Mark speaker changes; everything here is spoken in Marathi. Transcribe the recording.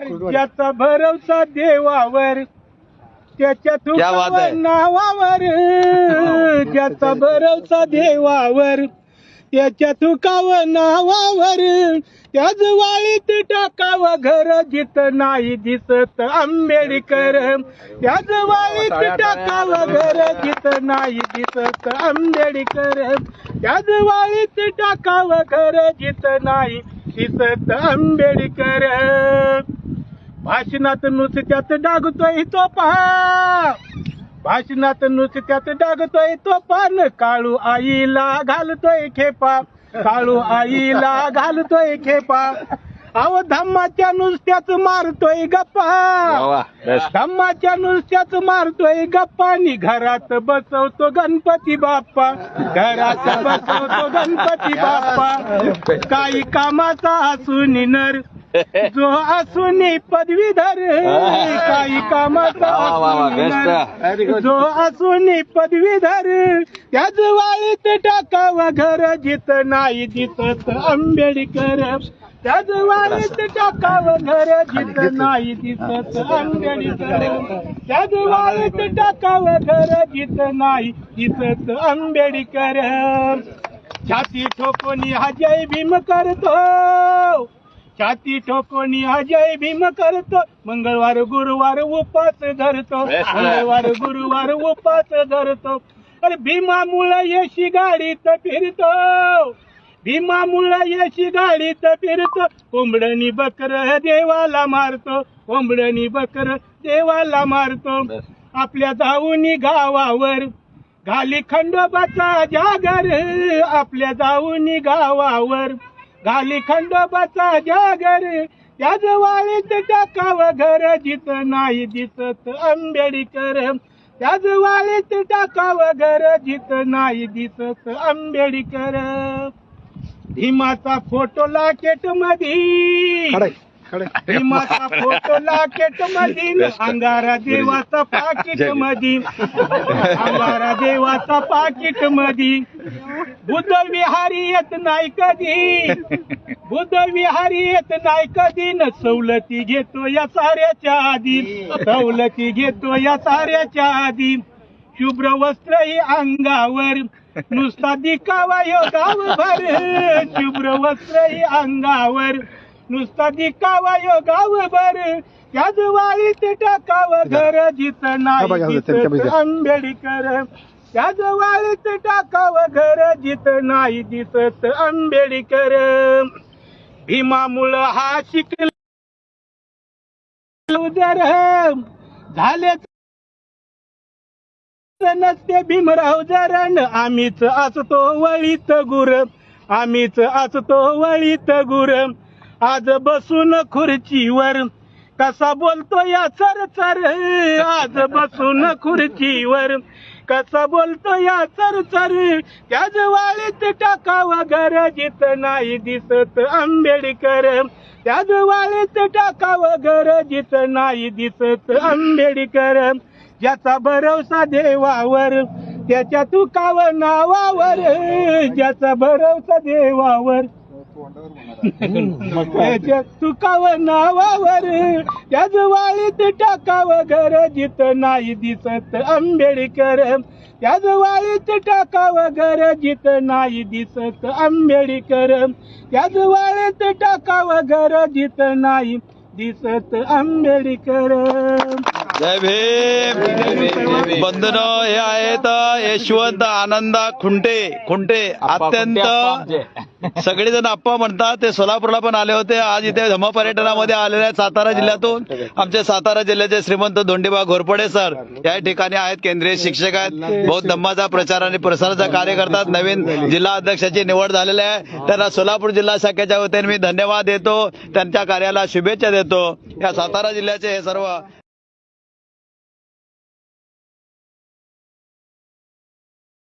Speaker 1: ज्याचा भरवसा देवावर त्याच्या
Speaker 2: क्या बात.
Speaker 1: नावावर. ज्याचा भरवसा देवावर त्याच्या तुकावर नावावर. त्याच वाळीत टाकावं घर जित नाही दिसत आंबेडकर. त्याच वाळीत टाकावं घर जित नाही दिसत आंबेडकर. त्याच वाळीत टाकावं घर जित नाही दिसत आंबेडकर. भाषणात नुसत्यात डागतोय तो पहा भाषणात नुसत्यात डागतोय तो पान. काळू आईला घालतोय खेपा. काळू आईला घालतोय खेपा. अव धम्माच्या नुसत्याच मारतोय गप्पा. धम्माच्या नुसत्याच मारतोय गप्पानी घरात बसवतो गणपती बाप्पा. घरात बसवतो गणपती बाप्पा. काही कामाचा असून नर जो असून पदवीधर काही कामाचा असून जो असून पदवीधर त्याच वाळीत टाकावं घर जित नाही दिसत आंबेडकर त्याच वाळीत टाकावं घर जित नाही दिसत आंबेडकर त्याच वाळीत टाकावं घर जित नाही दिसत आंबेडकर छाती ठोकोनी हा जय भीम करतो छाती ठोकोनी हा जय भीम करतो. मंगळवार गुरुवार उपास धरतो. मंगळवार गुरुवार उपास धरतो. अरे भीमामुळं यशी गाडीत फिरतो. भीमामुळं यशी गाडीत फिरतो. कोंबडणी बकर देवाला मारतो. कोंबडणी बकर देवाला मारतो. आपल्या जाऊनी गावावर घाली खंडोबाचा जागर. आपल्या जाऊनी गावावर घाली खंडोबाचा जागर त्याच वाळीत टाकाव घर जित नाही दिसत आंबेडकर. त्याच वाळीत टाकावं घर जित नाही दिसत आंबेडकर. भीमाचा फोटो लाकेट मधी भीमाचा फोटो लाकेट मधी अंगारा देवाचा पाकिट मधी अंगारा देवाचा पाकिट मधी बुद्ध विहारी येत नाही कधी. बुद्ध विहारी येत नाही कधी. न सवलती घेतो या साऱ्याच्या आधी. सवलती घेतो या साऱ्याच्या आधी. शुभ्र वस्त्र ही अंगावर. नुसता दिखावा यो गावभर. शुभ्र वस्त्र ही अंगावर. नुसता दिखावा यो गावभर. त्याच वाळीत टाकावं घर जित नाही दिसत आंबेडकर. त्याच वाळीत टाकावं घर जित नाही दिसत आंबेडकर. भीमामुळं हा शिकला उदर. झाले नसते भीमराव जरण आम्हीच असतो वळीत गुर. आम्हीच असतो वळीत गुर. आज बसून खुर्चीवर. कसा बोलतो या चर चर आज बसून खुर्चीवर. कसा बोलतो या चर चर त्याच वाळीत टाकावं गरजित नाही दिसत आंबेडकर. त्याच वाळीत टाकावं गरजित नाही दिसत आंबेडकर. ज्याचा भरवसा देवावर त्याच्या तुकावर नावावर. ज्याचा भरवसा देवावर तुकावर नावावर त्याच वाळीत टाकावं घर जित नाही दिसत आंबेडकर. त्याच वाळीत टाकावं घर जित नाही दिसत आंबेडकर. त्याच वाळीत टाकावं घर जित नाही दिसत आंबेडकर.
Speaker 2: जय भीम. बंधन हे आहेत यशवंत आनंदा खुंटे. खुंटे अत्यंत सगळेजण आप्पा म्हणतात ते सोलापूरला पण आले होते. आज इथे धम्म पर्यटनामध्ये आलेले आहेत सातारा जिल्ह्यातून. आमचे सातारा जिल्ह्याचे श्रीमंत धोंडीबा घोरपडे सर या ठिकाणी आहेत केंद्रीय शिक्षक आहेत. बहुत धम्माचा प्रचार आणि प्रसाराचा कार्य करतात. नवीन जिल्हा अध्यक्षाची निवड झालेली आहे. त्यांना सोलापूर जिल्हा शाखेच्या वतीने मी धन्यवाद देतो. त्यांच्या कार्याला शुभेच्छा देतो. या सातारा जिल्ह्याचे हे सर्व